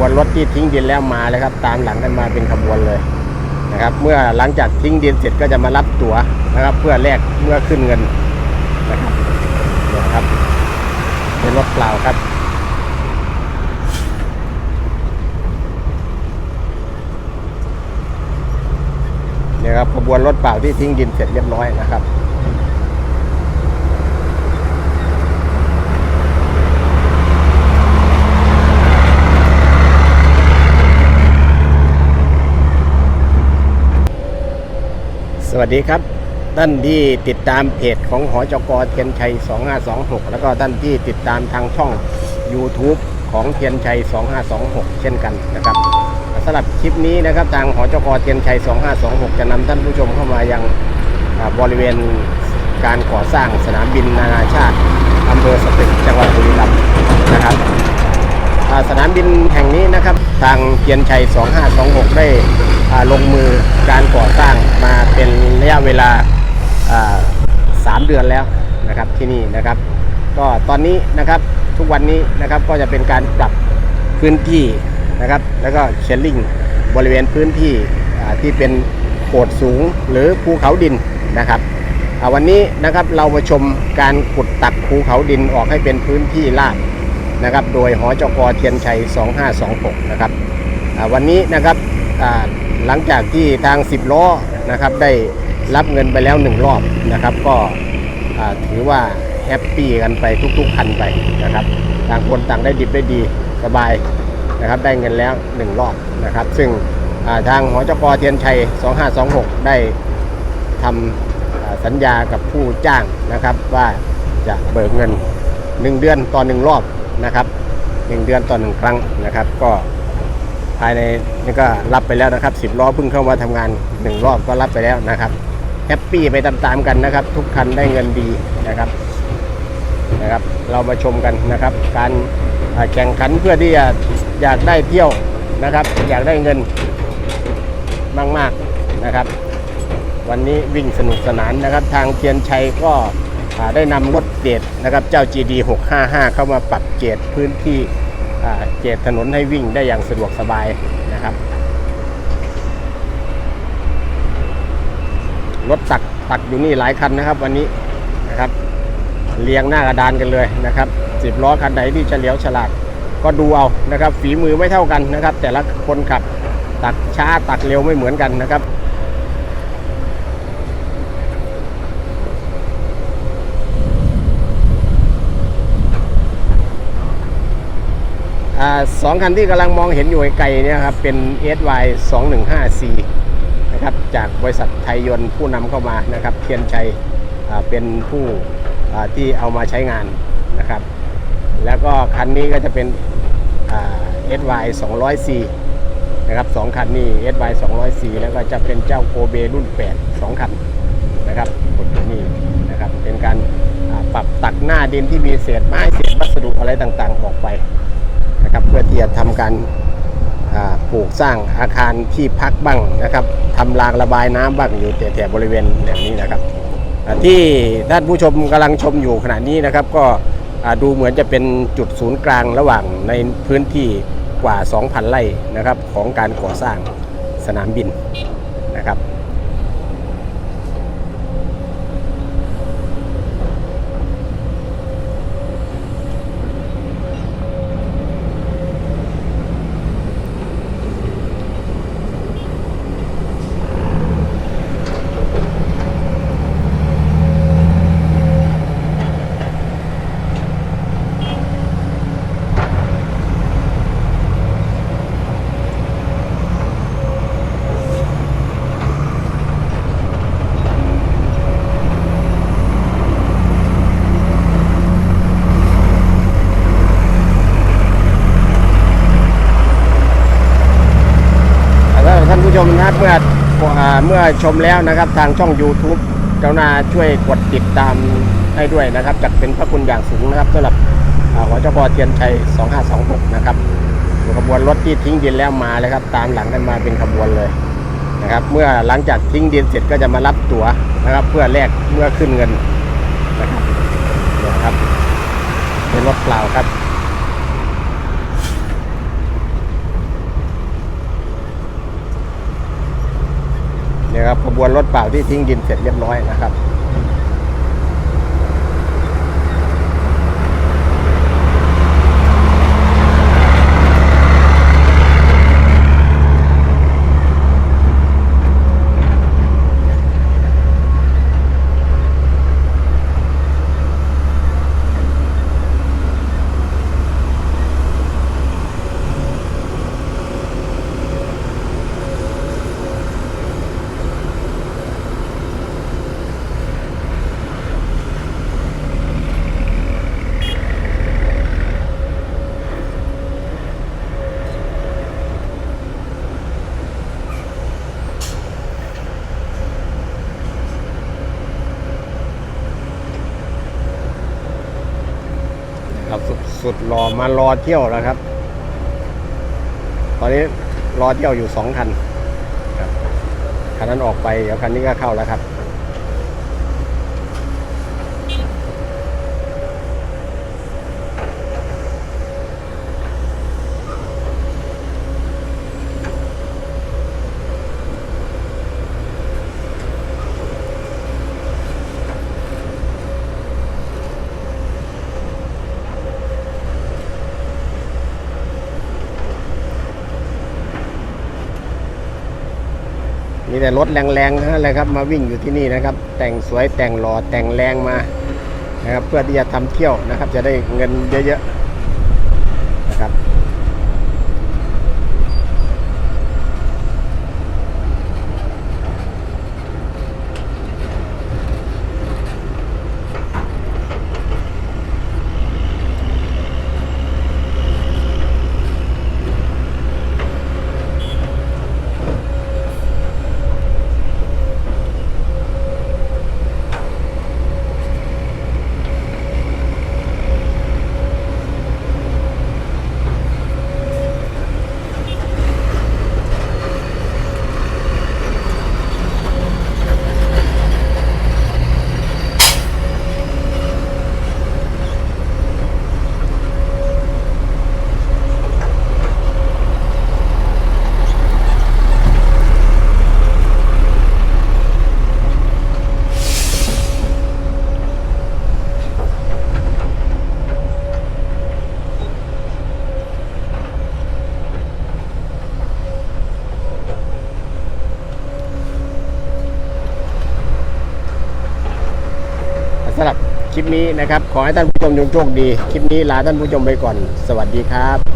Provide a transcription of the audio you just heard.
วนรถที่ทิ้งดินแล้วมาเลยครับ ตามหลังกันมาเป็นขบวนเลยนะครับ เมื่อหลังจากทิ้งดินเสร็จก็จะมารับตั๋วนะครับ เพื่อแลกเมื่อขึ้นเงินนะครับนี่ครับเป็นรถเปล่าครับเนี่ยครับขบวนรถเปล่าที่ทิ้งดินเสร็จเรียบร้อยนะครับ ส วัสดีครับ ท่านที่ติดตามเพจของหอจกเทียนชัย 2526 แล้วก็ท่านที่ติดตามทางช่อง YouTube ของเทียนชัย 2526 เช่นกันนะครับสำหรับคลิปนี้นะครับทางหอจกเทียนชัย 2526 จะนำท่านผู้ชมเข้ามายังบริเวณการก่อสร้างสนามบินนานาชาติอำเภอสตึกจังหวัดบุรีรัมย์นะครับสนามบินแห่งนี้นะครับ ทางเกียนชัย 2526 ได้ ลงมือการก่อสร้างมาเป็นระยะเวลาสามเดือนแล้วนะครับที่นี่นะครับ ก็ตอนนี้นะครับทุกวันนี้นะครับก็จะเป็นการปรับพื้นที่นะครับ แล้วก็เชลลิงบริเวณพื้นที่ที่เป็นโขดสูงหรือภูเขาดินนะครับวันนี้นะครับเรามาชมการขุดตักภูเขาดินออกให้เป็นพื้นที่ราบนะครับ โดยหอจกเทียนชัย 2526 นะครับวันนี้นะครับ หลังจากที่ทาง 10 ล้อนะครับได้รับเงินไปแล้ว 1 รอบนะครับ ก็ถือว่าแฮปปี้กันไปทุกๆคันไปนะครับต่างคนต่างได้ดิบได้ดีสบายนะครับได้เงินแล้ว 1 รอบนะครับ ซึ่งาทางหอจกเทียนชัย 2526 ได้ทำสัญญากับผู้จ้างนะครับ ว่าจะเบิกเงิน 1 เดือนต่อ 1 รอบนะครับ 1 เดือนต่อ 1 ครั้งนะครับ ก็ ภายในนี่ก็รับไปแล้วนะครับ 10ล้อเพิ่งเข้ามาทำงาน 1 รอบก็รับไปแล้วนะครับแฮปปี้ไปตามๆกันนะครับ ทุกคันได้เงินดีนะครับนะครับ เรามาชมกันนะครับ การแข่งขันเพื่อที่จะอยากได้เที่ยวนะครับ อยากได้เงินมากๆนะครับ วันนี้วิ่งสนุกสนานนะครับ ทางเทียนชัยก็ได้นำรถเกรดนะครับ เจ้า GD 655 เข้ามาปรับเกรดพื้นที่ เกรดถนนให้วิ่งได้อย่างสะดวกสบายนะครับ รถตักตักอยู่นี่หลายคันนะครับ วันนี้นะครับเรียงหน้ากระดานกันเลยนะครับสิบล้อคันไหนที่เฉลียวฉลาดก็ดูเอานะครับ ฝีมือไม่เท่ากันนะครับ แต่ละคนขับตักช้าตักเร็วไม่เหมือนกันนะครับ สองคันที่กำลังมองเห็นอยู่ไกลๆเนี่ยครับเป็น SY 215C นะครับจากบริษัทไทยยนต์ผู้นำเข้ามานะครับเทียนชัยเป็นผู้ที่เอามาใช้งานนะครับ แล้วก็คันนี้ก็จะเป็นอ่า SY 200C นะครับสองคันนี้ SY 200C แล้วก็จะเป็นเจ้าโกเบรุ่น 8 2 คันนะครับกดนี่นะครับเป็นการปรับตักหน้าดินที่มีเศษไม้เศษวัสดุอะไรต่างๆ ออกไป นะครับเพื่อที่จะทำการปลูกสร้างอาคารที่พักบ้างนะครับทำรางระบายน้ำบ้างอยู่แถวบริเวณแบบนี้นะครับ ที่ท่านผู้ชมกำลังชมอยู่ขณะนี้นะครับ ก็ดูเหมือนจะเป็นจุดศูนย์กลางระหว่างในพื้นที่กว่า 2,000 ไร่นะครับของการก่อสร้างสนามบินนะครับ แล้วท่า นะครับเมื่ออเมื่อชมแล้วนะครับทางช่อง YouTube กรุณาช่วยกดติดตามให้ด้วยนะครับจัดเป็นพระคุณอย่างสูงนะครับสำหรับหัวเจ้าพ่อเทียนชัย 2526 นะครับขบวนรถที่ทิ้งดินแล้วมาเลยครับ ตามหลังกันมาเป็นขบวนเลยนะครับ เมื่อหลังจากทิ้งดินเสร็จก็จะมารับตั๋วนะครับ เพื่อแลกเมื่อขึ้นเงินนะครับเนี่ยครับเป็นรถเปล่าครับ เนะครับขบวนรถเปล่าที่ทิ้งดินเสร็จเรียบร้อยนะครับ ครับ สุดสุดรอมารอเที่ยวแล้วครับ ตอนนี้รอเที่ยวอยู่สองคันครับคันนั้นออกไปเดี๋ยวคันนี้ก็เข้าแล้วครับ มีแต่รถแรงๆทั้งนั้นเลยครับ มาวิ่งอยู่ที่นี่นะครับ แต่งสวยแต่งหล่อแต่งแรงมานะครับ เพื่อที่จะทำเที่ยวนะครับ จะได้เงินเยอะๆ สำหรับคลิปนี้นะครับ ขอให้ท่านผู้ชมจงโชคดี คลิปนี้ลาท่านผู้ชมไปก่อน สวัสดีครับ